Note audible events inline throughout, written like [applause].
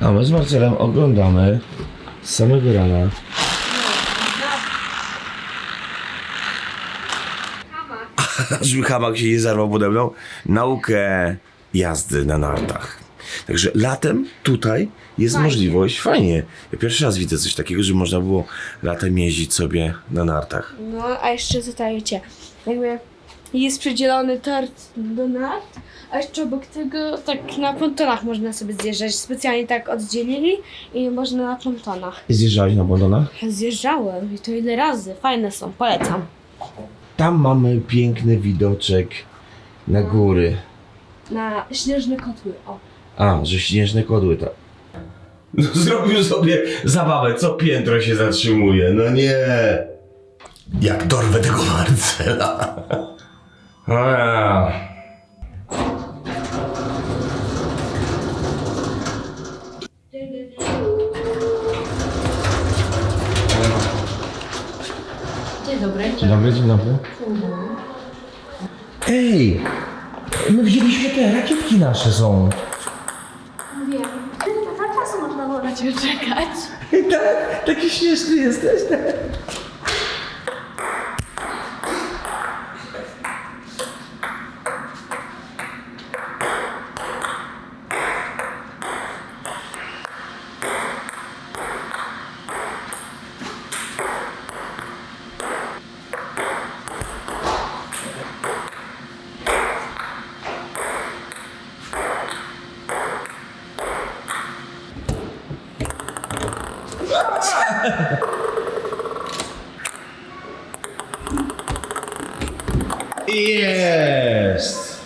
A my z Marcelem oglądamy z samego rana. [laughs] Aż hamak się nie zarwał pode mną. Naukę jazdy na nartach. Także latem tutaj jest Fajnie. możliwość, fajnie. Ja pierwszy raz widzę coś takiego, że można było latem jeździć sobie na nartach. No, a jeszcze tutaj wiecie, jakby jest przydzielony tort do nart, a jeszcze obok tego tak na pontonach można sobie zjeżdżać. Specjalnie tak oddzielili i można na pontonach. Zjeżdżałeś na bondonach? Zjeżdżałem i to ile razy. Fajne są, polecam. Tam mamy piękny widoczek na góry. Na śnieżne kotły, o. A, że śnieżne kodły tak. No, [laughs] zrobił sobie zabawę, co piętro się zatrzymuje. No nie. Jak dorwę tego Marcela. [laughs] Dobry. Dzień dobry, dzień dobry. Ej! My wzięliśmy te rakietki nasze są. Wiem. Tyle czasu można było na ciebie czekać. Tak, taki śmieszny jesteś. Tak. Jest!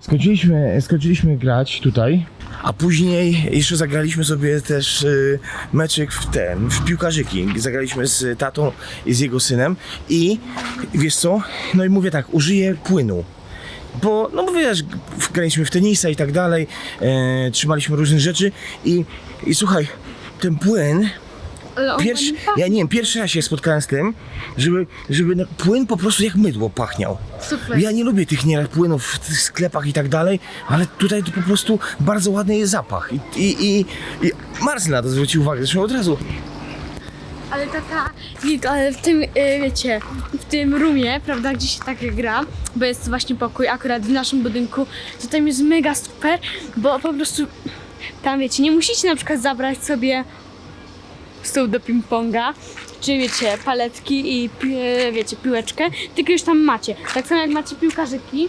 Skończyliśmy, skończyliśmy grać tutaj. A później jeszcze zagraliśmy sobie też y, meczyk w ten, w piłkarzyki. Zagraliśmy z tatą i z jego synem i wiesz co? No i mówię tak, użyję płynu. Bo, no bo wiesz, graliśmy w tenisa i tak dalej, e, trzymaliśmy różne rzeczy i, i słuchaj, ten płyn Ale on Pierwszy, ładnie pachnie. ja nie wiem, pierwszy raz się spotkałem z tym, żeby, żeby no, płyn po prostu jak mydło pachniał. Super. Ja nie lubię tych nieraz płynów w tych sklepach i tak dalej, ale tutaj to po prostu bardzo ładny jest zapach. I, i, i, i Marcel na to zwrócił uwagę, zresztą od razu. Ale tata, nie, ale w tym, y, wiecie, w tym roomie, prawda, gdzie się tak gra, bo jest właśnie pokój akurat w naszym budynku, to tam jest mega super, bo po prostu tam, wiecie, nie musicie na przykład zabrać sobie stół do ping-ponga, czy wiecie, paletki i wiecie, piłeczkę, tylko już tam macie. Tak samo jak macie piłkarzyki,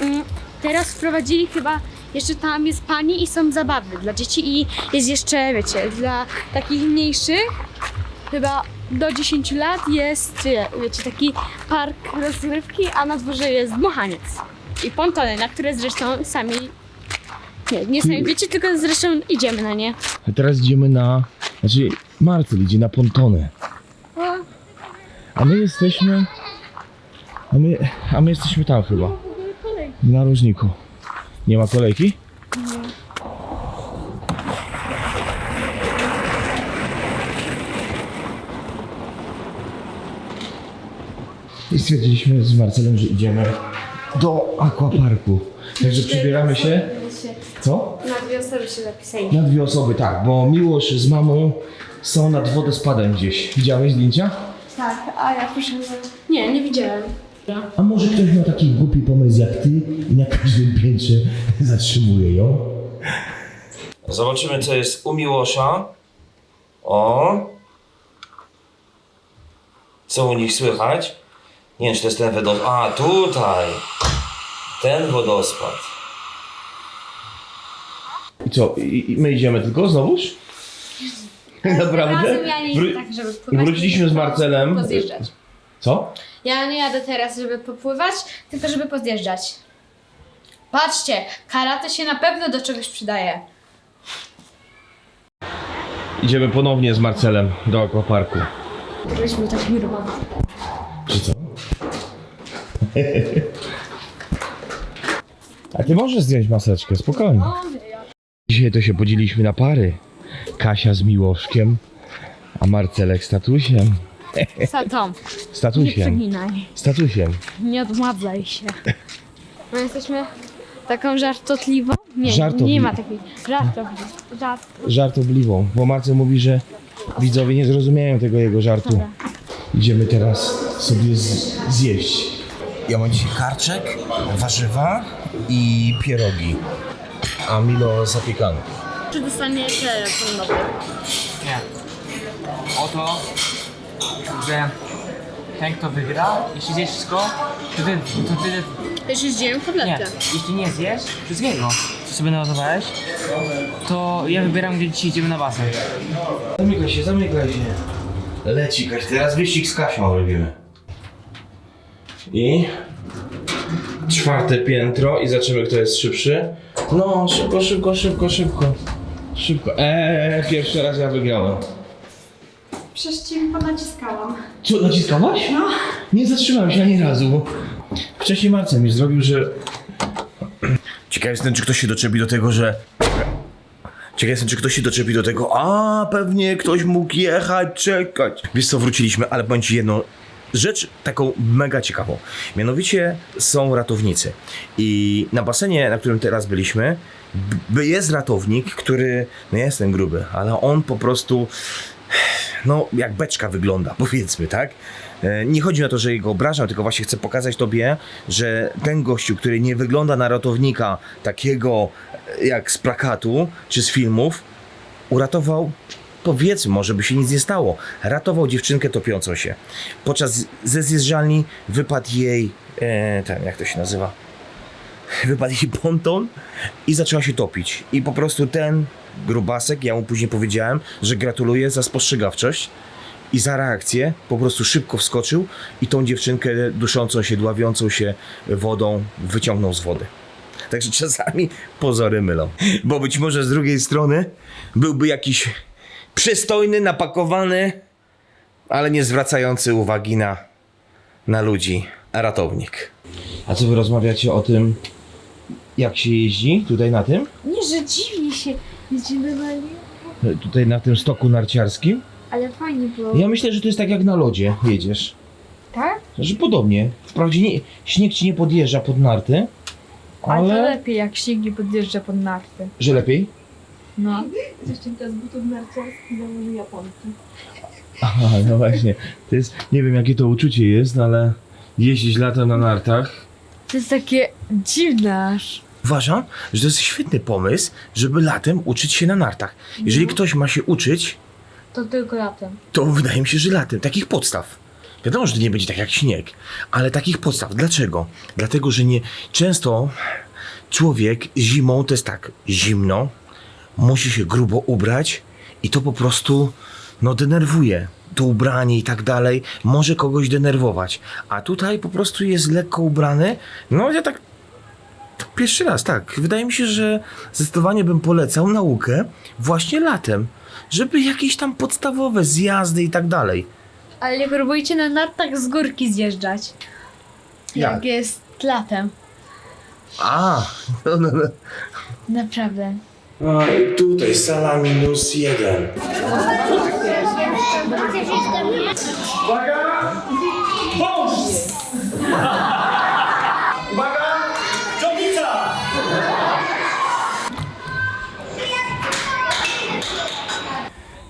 mm, teraz wprowadzili chyba jeszcze tam jest pani i są zabawy dla dzieci i jest jeszcze, wiecie, dla takich mniejszych chyba do 10 lat jest, wie- wiecie, taki park rozrywki, a na dworze jest dmuchaniec. I pontony, na które zresztą sami, nie, nie sami wiecie, tylko zresztą idziemy na nie. A teraz idziemy na, znaczy Marcel idzie na pontony, a my jesteśmy, a my, a my jesteśmy tam chyba, w narożniku. Nie ma kolejki? I stwierdziliśmy z Marcelem, że idziemy do aquaparku. Także przybieramy się. Co? Na dwie osoby się zapisali. Na dwie osoby, tak, bo Miłosz z mamą są nad wodospadem gdzieś. Widziałeś zdjęcia? Tak, a ja proszę. Nie, nie widziałem. A może ktoś miał taki głupi pomysł jak ty i na każdym piętrze zatrzymuje ją? Zobaczymy, co jest u Miłosza. O! Co u nich słychać? Nie wiem, czy to jest ten wodospad. A, tutaj! Ten wodospad. I co, i, i my idziemy tylko znowuż? [laughs] Naprawdę? Razem ja nie Wró- tak, żeby. Wróciliśmy z Marcelem. Pozjeżdżać. Co? Ja nie jadę teraz, żeby popływać, tylko żeby pozjeżdżać. Patrzcie, karate się na pewno do czegoś przydaje. Idziemy ponownie z Marcelem do aquaparku. Byliśmy takimi romantykami. [laughs] A ty możesz zdjąć maseczkę, spokojnie. Dzisiaj to się podzieliliśmy na pary. Kasia z Miłoszkiem, a Marcelek z Tatusiem. Satom, nie Statusiem. przeginaj, Statusiem. nie odmładzaj się. My [laughs] jesteśmy Taką żartotliwą? Nie, Żartobliwą. nie ma takiej. Żartobliwą. Żart. Żartobliwą, bo Marcel mówi, że widzowie nie zrozumieją tego jego żartu. Dobra. Idziemy teraz sobie z, zjeść. Ja mam dzisiaj karczek, warzywa i pierogi. A Milo zapiekany. Czy dostanie telefon nowy? Nie. Oto, że ten kto wygra, jeśli zjesz wszystko, to ty, to ty, Jeśli zjemy nie, jeśli nie zjesz wszystkiego, co sobie nałatowałeś, to ja wybieram, gdzie dzisiaj idziemy na basen. Zamykaj się, zamykaj się. Leci Kaś, teraz wyścig z Kasią robimy. I czwarte piętro i zobaczymy kto jest szybszy. No, szybko, szybko, szybko, szybko. Szybko. Eee, pierwszy raz ja wygrałem. Przecież ci ponaciskałam. Co, naciskałaś? No. Nie zatrzymałem się ani razu. Wcześniej Marcel mi zrobił, że... Ciekaw jestem, czy ktoś się doczepi do tego, że... Ciekaw jestem, czy ktoś się doczepi do tego, a pewnie ktoś mógł jechać, czekać. Wiesz co, wróciliśmy, ale powiem ci jedną rzecz taką mega ciekawą. Mianowicie są ratownicy. I na basenie, na którym teraz byliśmy, jest ratownik, który, no ja jestem gruby, ale on po prostu no, jak beczka wygląda, [laughs] powiedzmy, tak? E, Nie chodzi o to, że jego obrażam, tylko właśnie chcę pokazać tobie, że ten gościu, który nie wygląda na ratownika takiego e, jak z plakatu czy z filmów, uratował, powiedzmy, może by się nic nie stało, ratował dziewczynkę topiącą się. Podczas ze zjeżdżalni wypadł jej, e, ten, jak to się nazywa? wypadł jej ponton i zaczęła się topić. I po prostu ten grubasek, ja mu później powiedziałem, że gratuluję za spostrzegawczość i za reakcję. Po prostu szybko wskoczył i tą dziewczynkę duszącą się, dławiącą się wodą wyciągnął z wody. Także czasami pozory mylą. Bo być może z drugiej strony byłby jakiś przystojny, napakowany, ale nie zwracający uwagi na, na ludzi ratownik. A co wy rozmawiacie o tym, jak się jeździ tutaj na tym? Nie, że dziwnie się jedziemy normalnie. Tutaj na tym stoku narciarskim? Ale fajnie było. Ja myślę, że to jest tak jak na lodzie jedziesz. Tak? Że podobnie. Wprawdzie nie, śnieg ci nie podjeżdża pod narty, Ale to ale... lepiej, jak śnieg nie podjeżdża pod narty. Że lepiej? No. Dziewczynka z butów narciarskich założy japonki. Aha, no właśnie. To jest, nie wiem jakie to uczucie jest, ale jeździć latem na nartach. To jest takie dziwne aż. Uważam, że to jest świetny pomysł, żeby latem uczyć się na nartach. Jeżeli ktoś ma się uczyć, To tylko latem. to wydaje mi się, że latem. Takich podstaw. Wiadomo, że to nie będzie tak jak śnieg, ale takich podstaw. Dlaczego? Dlatego, że nie często człowiek zimą to jest tak zimno, musi się grubo ubrać i to po prostu no denerwuje. To ubranie i tak dalej może kogoś denerwować. A tutaj po prostu jest lekko ubrany. No ja tak pierwszy raz, tak. Wydaje mi się, że zdecydowanie bym polecał naukę właśnie latem, żeby jakieś tam podstawowe zjazdy i tak dalej. Ale nie próbujcie na nartach z górki zjeżdżać. Jak? Jak jest latem. A, no, no, no. Naprawdę. A, i tutaj sala minus jeden.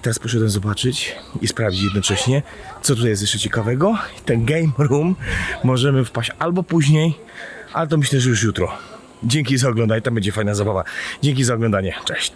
Teraz poszedłem zobaczyć i sprawdzić jednocześnie, co tutaj jest jeszcze ciekawego. Ten game room możemy wpaść albo później, ale to myślę, że już jutro. Dzięki za oglądanie, tam będzie fajna zabawa. Dzięki za oglądanie. Cześć.